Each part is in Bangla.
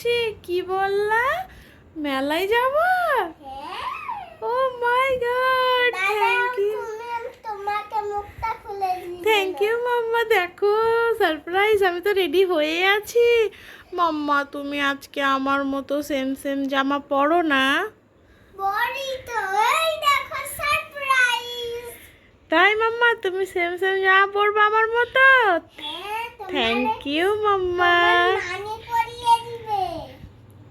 যাচ্ছি কি বললা? মেলায় যাব? Oh my god thank you তোমাকে মুখটা খুলে থ্যাংক ইউ মাম্মা দেখো সারপ্রাইজ আমি তো রেডি হয়ে আছি। মাম্মা তুমি আজকে আমার মতো সেম সেম জামা পরো না। বড়ি তো এই দেখো সারপ্রাইজ তাই মাম্মা তুমি সেম সেম জামা পরবে আমার মতো? Thank you mamma.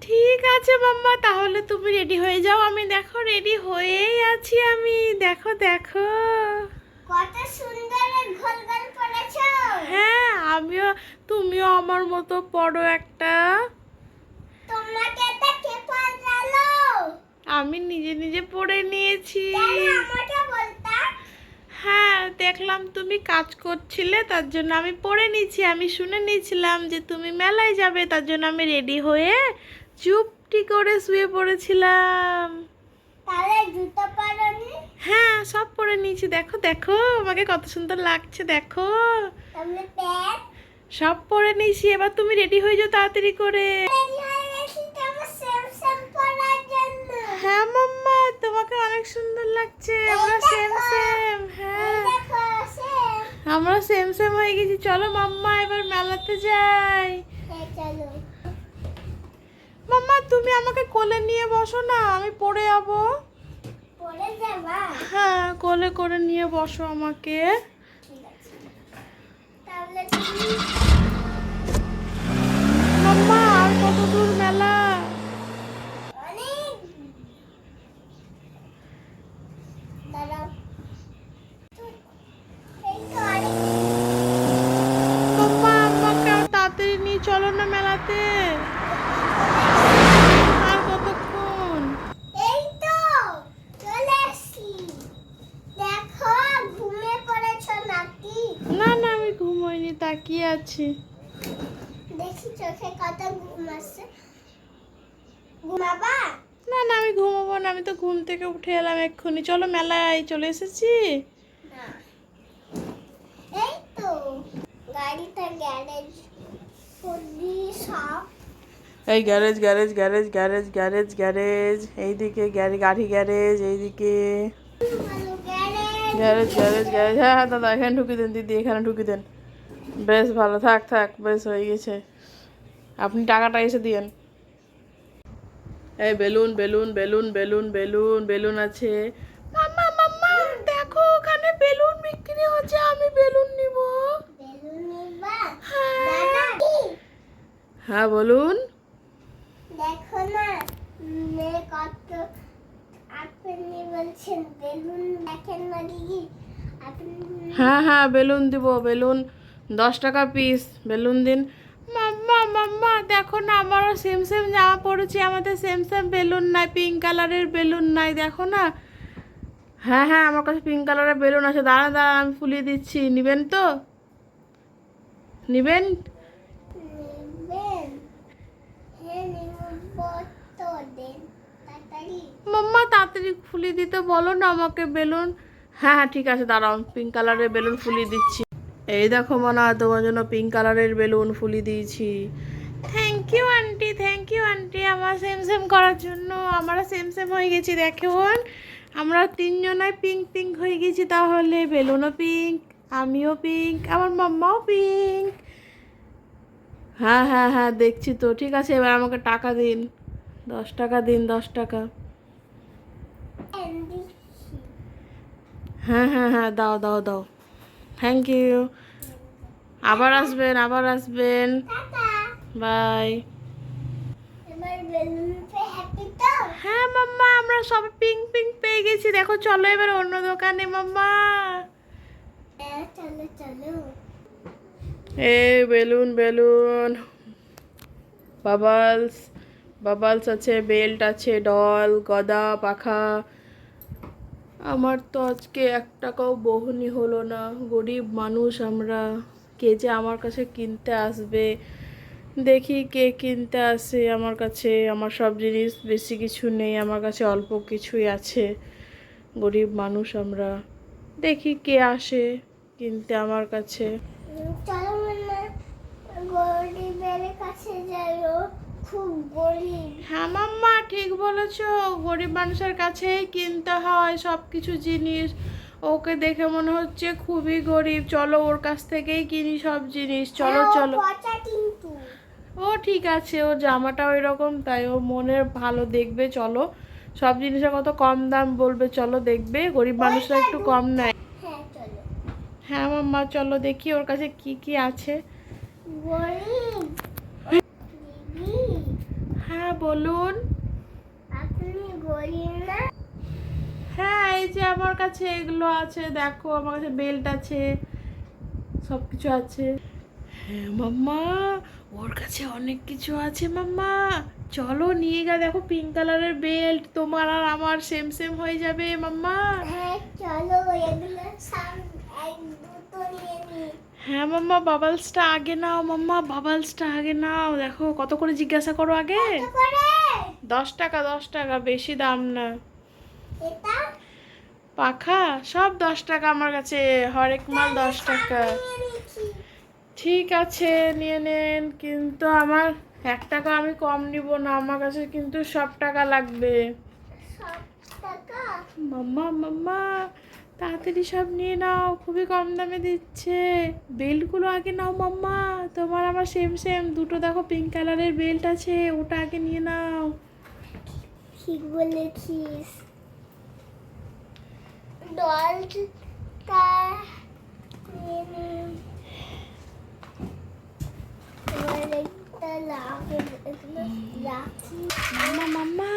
ঠিক আছে মাম্মা তাহলে তুমি রেডি হয়ে যাও। আমি দেখো রেডি হয়েই আছি আমি। দেখো দেখো। কত সুন্দর গোল গোল পড়েছো হ্যাঁ আমিও তুমিও আমার মতো পড়ো একটা। তোমাকে এটা কে পাঠালো আমি নিজে নিজে পড়ে নিয়েছি। আমাকে বলতা? হ্যাঁ দেখলাম তুমি কাজ করছিলে তার জন্য আমি পড়ে নিয়েছি। আমি শুনে নিয়েছিলাম যে তুমি মেলায় যাবে তার জন্য আমি রেডি হয়ে চুপটি করে শুয়ে পড়েছিলাম। তাহলে জুতো পারোনি হ্যাঁ সব পরে নিয়েছি। দেখো দেখো আমাকে কত সুন্দর লাগছে দেখো। সব পরে নিয়েছি এবার তুমি রেডি হয়ে যাও তাড়াতাড়ি করে। হয়ে হ্যাঁ মাম্মা তোমাকে অনেক সুন্দর লাগছে। আমরা সেম সেম হ্যাঁ। আমরা সেম সেম হয়ে গেছি। চলো মাম্মা এবার মেলাতে যাই। চলো। মাম্মা তুমি আমাকে কোলে নিয়ে বসো না আমি পড়ে যাব। হ্যাঁ কোলে করে নিয়ে বসো আমাকে। মাম্মা আর কত দূর। মেলা তাড়াতাড়ি নিয়ে চলো না মেলাতে আর কতক্ষণ এই তো চলে আসি দেখো ঘুমিয়ে পড়েছো নাকি না না আমি ঘুমোইনি আছি দেখি চোখে কত ঘুম আসছে। ঘুমাবা? না না আমি ঘুমাবো না আমি তো ঘুম থেকে উঠে এলাম এক্ষুনি। চলো মেলায় চলে এসেছি। এই তো গাড়িটা গ্যারেজ এই garage garage garage garage garage garage এইদিকে গাড়ি গ্যারেজ এইদিকে। Garage garage garage. হ্যাঁ হ্যাঁ দাদা এখানে ঢুকি দেন দিদি এখানে ঢুকি দেন। বেশ ভালো থাক থাক বেশ হয়ে গেছে। আপনি টাকাটা এসে দিয়েন। এই balloon balloon balloon balloon balloon balloon আছে। মাম্মা মাম্মা দেখো ওখানে বেলুন বিক্রি হচ্ছে আমি বেলুন নিব। হ্যাঁ। হ্যাঁ বলুন। দেখো না কত আপনি বলছেন বেলুন দেখেন না দিদি? হ্যাঁ হ্যাঁ বেলুন দিব বেলুন। দশ টাকা পিস বেলুন দিন। মাম্মা মাম্মা দেখো না, আমারও সেম সেম জামা পড়েছি, আমাদের সেম সেম বেলুন নাই পিঙ্ক কালারের বেলুন নাই, দেখো না। হ্যাঁ হ্যাঁ আমার কাছে পিঙ্ক কালারের বেলুন আছে দাঁড়া দাঁড়া আমি ফুলিয়ে দিচ্ছি, নিবেন তো? নিবেন? মাম্মা তাড়াতাড়ি ফুলিয়ে দিতে বলো না আমাকে বেলুন। হ্যাঁ হ্যাঁ ঠিক আছে, দাঁড়াও পিঙ্ক কালারের বেলুন ফুলিয়ে দিচ্ছি। এই দেখো মনে তোমার জন্য পিঙ্ক কালারের বেলুন ফুলিয়ে দিয়েছি। Thank you aunty thank you aunty আমার সেম সেম করার জন্য আমরা সেম সেম হয়ে গেছি দেখুন আমরা তিনজনাই পিঙ্ক পিঙ্ক হয়ে গেছি তাহলে। বেলুনও পিঙ্ক আমিও পিঙ্ক আমার মাম্মাও পিঙ্ক হ্যাঁ হ্যাঁ হ্যাঁ দেখছি তো। ঠিক আছে এবার আমাকে টাকা দিন। দশ টাকা দিন দশ টাকা। হ্যাঁ হ্যাঁ হ্যাঁ দাও দাও দাও। থ্যাংক ইউ আবার আসবেন আবার আসবেন। বাই পে হ্যাঁ মাম্মা আমরা সব পিঙ্ক পিঙ্ক পেয়ে গেছি। দেখো চলো এবার অন্য দোকানে মাম্মা। হ্যাঁ এ বেলুন বেলুন। বাবালস বাবালস আছে বেল্ট আছে ডল গদা পাখা। আমার তো আজকে এক টাকাও বহনি হলো না। গরিব মানুষ আমরা। কে যে আমার কাছে কিনতে আসবে? দেখি কে কিনতে আসে আমার কাছে। আমার সব জিনিস বেশি কিছু নেই, আমার কাছে অল্প কিছুই আছে। গরিব মানুষ আমরা। দেখি কে আসে কিনতে আমার কাছে। গরিবের কাছে যাইও খুব গরিব। হ্যাঁ মাম্মা ঠিক বলেছ। গরিব মানুষের কাছেই কিনতে হয় সব কিছু জিনিস। ওকে দেখে মনে হচ্ছে খুবই গরিব। চলো ওর কাছ থেকেই কিনি সব জিনিস। চলো হ্যাঁ, চলো। ও ঠিক আছে ও জামাটা ওই রকম তাই ও মনের ভালো দেখবে। চলো সব জিনিসের কত কম দাম বলবে। চলো দেখবে গরিব মানুষরা একটু কম নেয়। হ্যাঁ হ্যাঁ মাম্মা চলো দেখি ওর কাছে কি কি আছে। গরিব। বলুন। আপনি গরিব না। হ্যাঁ এই যে আমার কাছে এগুলো আছে দেখো আমার কাছে বেল্ট আছে সব কিছু আছে। হ্যাঁ মাম্মা ওর কাছে অনেক কিছু আছে মাম্মা। চলো নিয়ে গা দেখো পিঙ্ক কালারের বেল্ট তোমার আর আমার সেম সেম হয়ে যাবে মাম্মা। হ্যাঁ চলো এগুলো নিয়ে হ্যাঁ মাম্মা বাবলসটা আগে নাও মাম্মা বাবলসটা আগে নাও। দেখো কত করে জিজ্ঞাসা করো আগে? দশ টাকা দশ টাকা বেশি দাম না। পাখা সব দশ টাকা আমার কাছে। হরেক মাল দশ টাকা। ঠিক আছে নিয়ে নেন। কিন্তু আমার এক টাকা আমি কম নিব না। আমার কাছে কিন্তু সব টাকা লাগবে। মাম্মা মাম্মা তাড়াতাড়ি সব নিয়ে নাও খুবই কম দামে দিচ্ছে। বেল্টগুলো আগে নাও মাম্মা তোমার আমার সেম সেম দুটো দেখো পিঙ্ক কালারের বেল্ট আছে ওটা আগে নিয়ে নাও। ঠিক বলেছিস? মাম্মা মাম্মা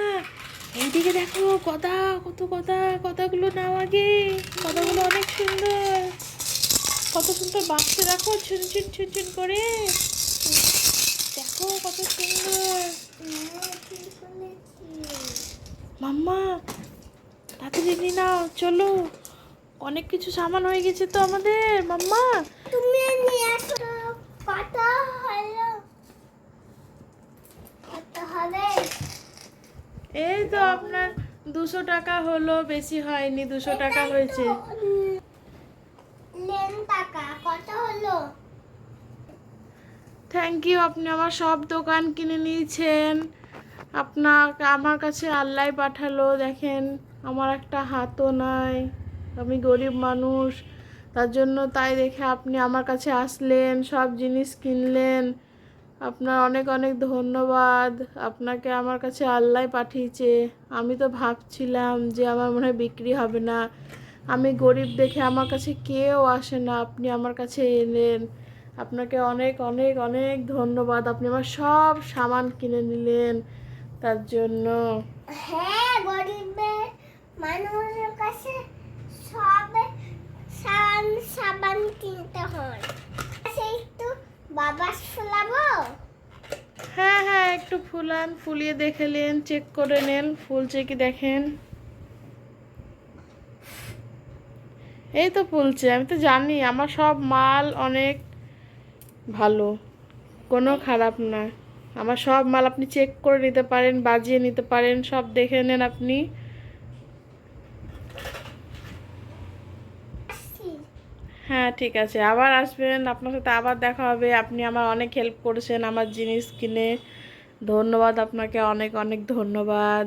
এইদিকে দেখো কথা কত কথা কথাগুলো নাও আগে। কথাগুলো অনেক সুন্দর। কত সুন্দর বাচ্চা দেখো ছুন ছুন ছুন ছুন করে। দেখো কত সুন্দর। মাম্মা, তাড়াতাড়ি নাও, চলো। অনেক কিছু সামান হয়ে গেছে তো আমাদের, মাম্মা। তুমি নিয়ে আসো কত হলো। কত হবে। এই তো আপনার দুশো টাকা হলো বেশি হয়নি দুশো টাকা হয়েছে। থ্যাংক ইউ আপনি আমার সব দোকান কিনে নিয়েছেন। আপনার আমার কাছে আল্লাহ পাঠালো দেখেন আমার একটা হাতও নাই। আমি গরিব মানুষ তার জন্য তাই দেখে আপনি আমার কাছে আসলেন সব জিনিস কিনলেন। আপনার অনেক অনেক ধন্যবাদ। আপনাকে আমার কাছে আল্লাহ পাঠিয়েছে। আমি তো ভাবছিলাম যে আমার মনে হয় বিক্রি হবে না। আমি গরিব দেখে আমার কাছে কেউ আসে না। আপনি আমার কাছে এলেন। আপনাকে অনেক অনেক অনেক ধন্যবাদ। আপনি আমার সব সামান কিনে নিলেন তার জন্য। হ্যাঁ আচ্ছা বাবা একটু ফুলান, ফুলিয়ে দেখে নেন চেক করে নেন, ফুলছে কি দেখেন? এই তো ফুলছে, আমি তো জানি, আমার সব মাল অনেক ভালো, কোনো খারাপ না। আমার সব মাল আপনি চেক করে নিতে পারেন, বাজিয়ে নিতে পারেন, সব দেখে নেন আপনি। হ্যাঁ ঠিক আছে, আবার আসবেন, আপনার সাথে আবার দেখা হবে, আপনি আমার অনেক হেল্প করেছেন আমার জিনিস কিনে। ধন্যবাদ আপনাকে অনেক অনেক ধন্যবাদ।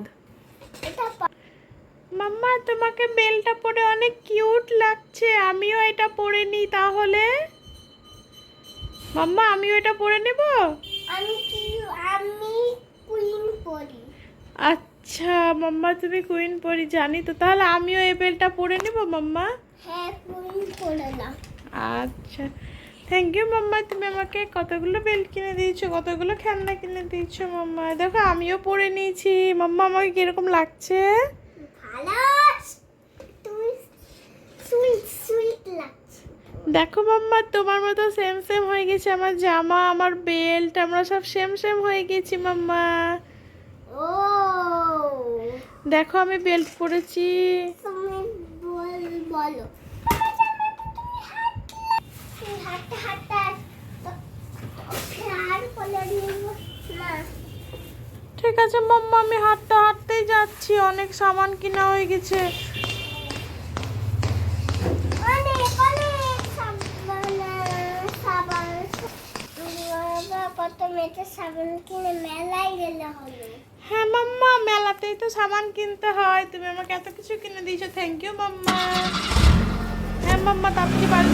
মাম্মা তোমাকে বেলটা পরে অনেক কিউট লাগছে আমিও এটা পরে নিই তাহলে। মাম্মা আমিও এটা পরে নেব? আমি কি আমি কুইন পড়ি আচ্ছা মাম্মা তুমি কুইন পরি জানি তো। তাহলে আমিও এই বেলটা পরে নেব মাম্মা? হ্যাঁ কুইন না আচ্ছা। Thank you mama. তুমি আমাকে কতগুলো বেল্ট কিনে দিয়েছ কতগুলো খেলনা কিনে দিয়েছ মাম্মা। দেখো আমিও পরে নিয়েছি। মাম্মা আমাকে কীরকম লাগছে? দেখো মাম্মা তোমার মতো সেম সেম হয়ে গেছে আমার জামা আমার বেল্ট আমরা সব সেম সেম হয়ে গেছি মাম্মা। ও। দেখো আমি বেল্ট পরেছি। তুমি বল। ঠিক আছে, মাম্মা, আমি হাঁটতে হাঁটতেই যাচ্ছি। অনেক সামান কিনা হয়ে গেছে। হ্যাঁ মাম্মা, মেলাতেই তো সামান কিনতে হয়। তুমি আমাকে এত কিছু কিনে দিয়েছ। Thank you mama. হ্যাঁ মাম্মা তাপকি বাড়ি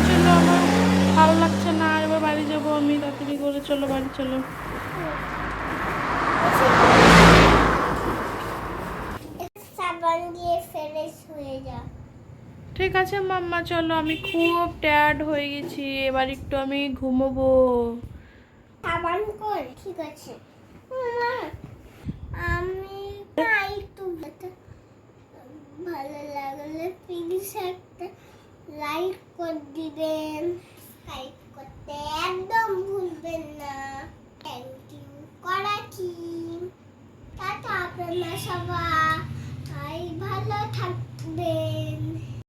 ভালো লাগছে না এবার বাড়ি যাব আমি তাড়াতাড়ি করে চলো বাড়ি চলো। ঠিক আছে মাম্মা চলো আমি খুব ট্যাড হয়ে গেছি এবার একটু আমি ঘুমোবো। ঠিক আছে।